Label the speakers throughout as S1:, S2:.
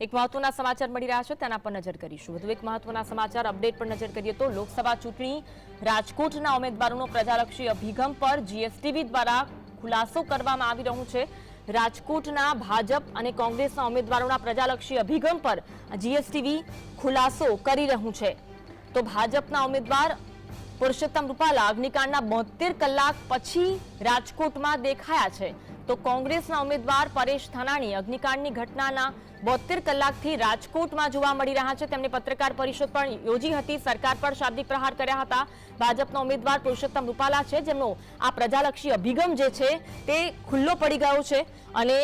S1: એક મહત્વના સમાચાર મળી રહ્યા છે, તેના પર નજર કરીશું. વધુ એક મહત્વના સમાચાર, અપડેટ પર નજર કરીએ તો લોકસભા ચૂંટણી રાજકોટના ઉમેદવારોનો પ્રજાલક્ષી અભિગમ પર જીએસટીવી દ્વારા ખુલાસો કરવામાં આવી રહ્યું છે. રાજકોટના ભાજપ અને કોંગ્રેસના ઉમેદવારોના પ્રજાલક્ષી અભિગમ પર જીએસટીવી ખુલાસો કરી રહ્યું છે. તો ભાજપના ઉમેદવાર પુરુષોત્તમ રૂપાલા અગ્નિકાંડના બોતેર કલાક પછી રાજકોટમાં દેખાયા છે. તો કોંગ્રેસના ઉમેદવાર પરેશ ધાનાણી અગ્નિકાંડની ઘટનાના બોતેર કલાકથી રાજકોટમાં જોવા મળી રહ્યા છે. તેમણે પત્રકાર પરિષદ પણ યોજી હતી. સરકાર પર શાબ્દિક પ્રહાર કર્યા હતા. ભાજપના ઉમેદવાર પુરુષોત્તમ રૂપાલા છે. જેમનો આ પ્રજાલક્ષી અભિગમ જે છે તે ખુલ્લો પડી ગયો છે. અને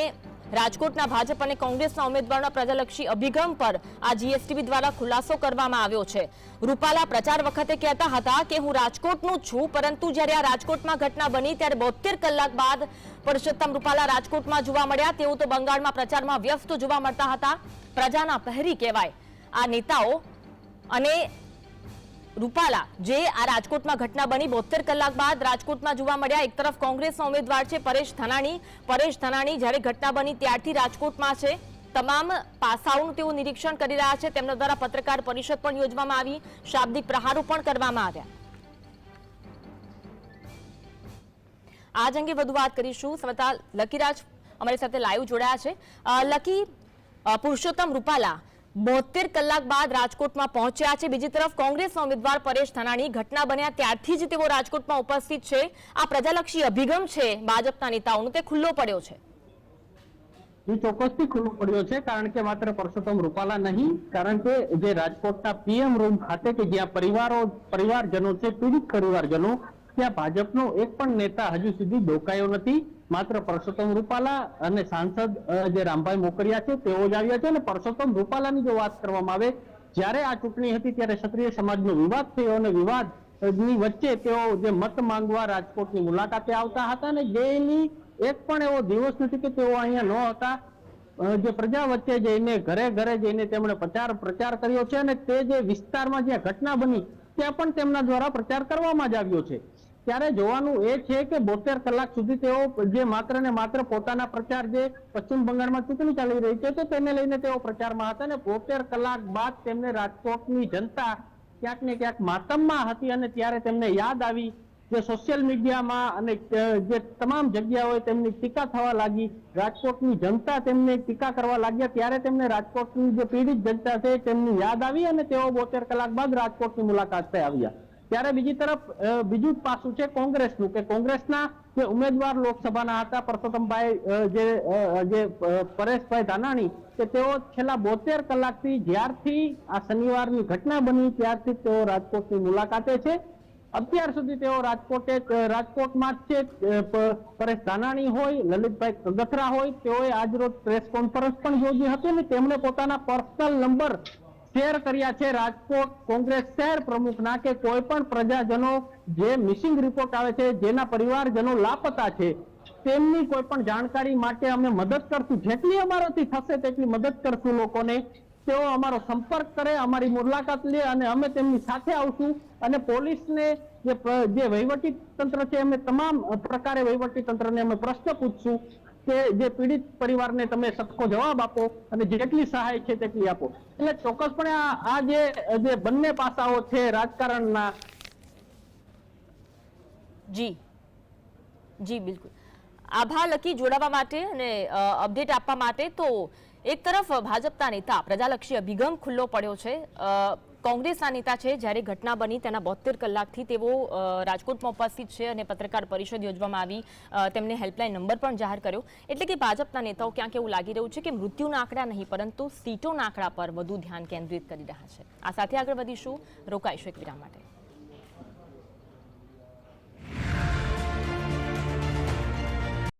S1: રાજકોટના ભાજપ અને કોંગ્રેસના ઉમેદવારોના પ્રજાલક્ષી અભિગમ પર આ જીએસટીવી દ્વારા ખુલાસો કરવામાં આવ્યો છે. રૂપાલા પ્રચાર વખતે કહેતા હતા કે હું રાજકોટનું છું, પરંતુ જ્યારે આ રાજકોટમાં ઘટના બની ત્યારે બોતેર કલાક બાદ પરસોત્તમ રૂપાલા રાજકોટમાં જોવા મળ્યા. તેઓ તો બંગાળમાં પ્રચારમાં વ્યસ્ત જોવા મળતા હતા. પ્રજાના પહેરી કહેવાય. આ નેતાઓ અને રૂપાલા, જે આ રાજકોટમાં ઘટના બની બોતેર કલાક બાદ રાજકોટમાં જોવા મળ્યા. એક તરફ કોંગ્રેસના ઉમેદવાર છે પરેશ ધનાણી. પરેશ ધનાણી જ્યારે ઘટના બની ત્યારથી રાજકોટમાં છે. તમામ પાસાઓનું તેઓ નિરીક્ષણ કરી રહ્યા છે. તેમના દ્વારા પત્રકાર પરિષદ પણ યોજવામાં આવી. શાબ્દિક પ્રહારો પણ કરવામાં આવ્યા. આજ અંગે વધુ વાત કરીશું. સમતા લકીરાજ, અમારી સાથે લાઈવ જોડાયા છે. લકી પુરુષોત્તમ રૂપાલા બોતેર કલાક બાદ રાજકોટમાં પહોંચ્યા છે. બીજી તરફ કોંગ્રેસના ઉમેદવાર પરેશ ધાનાણી ઘટના બન્યા ત્યારથી જ તેઓ રાજકોટમાં ઉપસ્થિત છે. આ પ્રજાલક્ષી અભિગમ છે ભાજપના નેતાઓનો. તે ખુલ્લો પડ્યો છે.
S2: ચોક્કસથી ખુલ્લો પડ્યો છે, કારણ કે માત્ર પરસોત્તમ રૂપાલા નહીં, કારણ કે જે રાજકોટના પીએમ રૂમ ખાતે કે જ્યાં પરિવારો, પરિવારજનો છે, પીડિત પરિવારજનો, ત્યાં ભાજપનો એક પણ નેતા હજુ સુધી ડોકાયો નથી. માત્ર પરસોત્તમ રૂપાલા અને સાંસદ જે રામભાઈ મોકરિયા છે, તેઓ જ આવ્યા છે અને પરસોત્તમ રૂપાલાની જો વાત કરવામાં આવે, જ્યારે આ ચૂંટણી હતી ત્યારે ક્ષત્રિય સમાજનો વિવાદ થયો અને વિવાદની વચ્ચે તેઓ જે મત માંગવા રાજકોટની મુલાકાતે આવતા હતા અને જેની એક પણ એવો દિવસ નથી કે તેઓ અહીંયા ન હતા. જે પ્રજા વચ્ચે જઈને, ઘરે ઘરે જઈને તેમણે પ્રચાર પ્રચાર કર્યો છે અને તે જે વિસ્તારમાં જ્યાં ઘટના બની, ત્યાં પણ તેમના દ્વારા પ્રચાર કરવામાં જ આવ્યો છે. ત્યારે જોવાનું એ છે કે બોતેર કલાક સુધી તેઓ જે માત્ર ને માત્ર પોતાના પ્રચાર જે પશ્ચિમ બંગાળમાં ચૂંટણી ચાલી રહી છે તો તેને લઈને તેઓ પ્રચારમાં હતા અને બોતેર કલાક બાદ તેમને રાજકોટની જનતા ક્યાંક ને ક્યાંક માતમમાં હતી અને ત્યારે તેમને યાદ આવી જે સોશિયલ મીડિયામાં અને જે તમામ જગ્યાઓએ તેમની ટીકા થવા લાગી, રાજકોટની જનતા તેમને ટીકા કરવા લાગ્યા, ત્યારે તેમને રાજકોટની જે પીડિત જનતા છે તેમની યાદ આવી અને તેઓ બોતેર કલાક બાદ રાજકોટની મુલાકાતે આવ્યા. ત્યારે બીજી તરફ બીજું પાસું છે કોંગ્રેસનું, કે કોંગ્રેસના જે ઉમેદવાર લોકસભાના હતા, પરસોત્તમભાઈ જે જે પરેશભાઈ ધાનાણી, કે તેઓ છેલ્લા બોતેર કલાકથી જ્યારથી આ શનિવારની ઘટના બની, ત્યારથી તેઓ રાજકોટની મુલાકાતે છે. અત્યાર સુધી તેઓ રાજકોટે રાજકોટમાં જ છે પરેશ ધાનાણી હોય, લલિતભાઈ કગથરા હોય, તેઓએ આજરોજ પ્રેસ કોન્ફરન્સ પણ યોજી હતી અને તેમણે પોતાના પર્સનલ નંબર શેર કર્યા છે રાજકોટ કોંગ્રેસ શહેર પ્રમુખના કે કોઈ પણ પ્રજાજનો જે મિસિંગ રિપોર્ટ આવે છે, જેના પરિવારજનો લાપતા છે, તેમની કોઈ પણ જાણકારી માટે અમે મદદ કરશું. જેટલી અમારાથી થશે તેટલી મદદ કરશું લોકોને. તેઓ અમારો સંપર્ક કરે, અમારી મુલાકાત લે અને અમે તેમની સાથે આવશું. અને પોલીસને જે જે વહીવટી તંત્ર છે, અમે તમામ પ્રકારે વહીવટી તંત્રને અમે પ્રશ્ન પૂછશું. કે જે પીડિત પરિવારને તમે સટકો જવાબ આપો અને જેટલી સહાય છે તેટલી આપો. એટલે ચોક્કસપણે આ જે જે બંને પાસાઓ છે રાજકારણના
S1: જી. જી, બિલકુલ. આભાર લકી જોડાવા માટે અને અપડેટ આપવા માટે તો એક તરફ ભાજપના નેતા, પ્રજાલક્ષી અભિગમ ખુલ્લો પડ્યો છે. કોંગ્રેસના નેતા છે, જ્યારે ઘટના બની તેના બોતેર કલાકથી તેઓ રાજકોટમાં ઉપસ્થિત છે અને પત્રકાર પરિષદ યોજવામાં આવી તેમને હેલ્પલાઇન નંબર પણ જાહેર કર્યો. એટલે કે ભાજપના નેતાઓ ક્યાંક એવું લાગી રહ્યું છે કે મૃત્યુના આંકડા નહીં, પરંતુ સીટોના આંકડા પર વધુ ધ્યાન કેન્દ્રિત કરી રહ્યા છે. આ સાથે આગળ વધીશું. રોકાઈશું એક વિરામ માટે.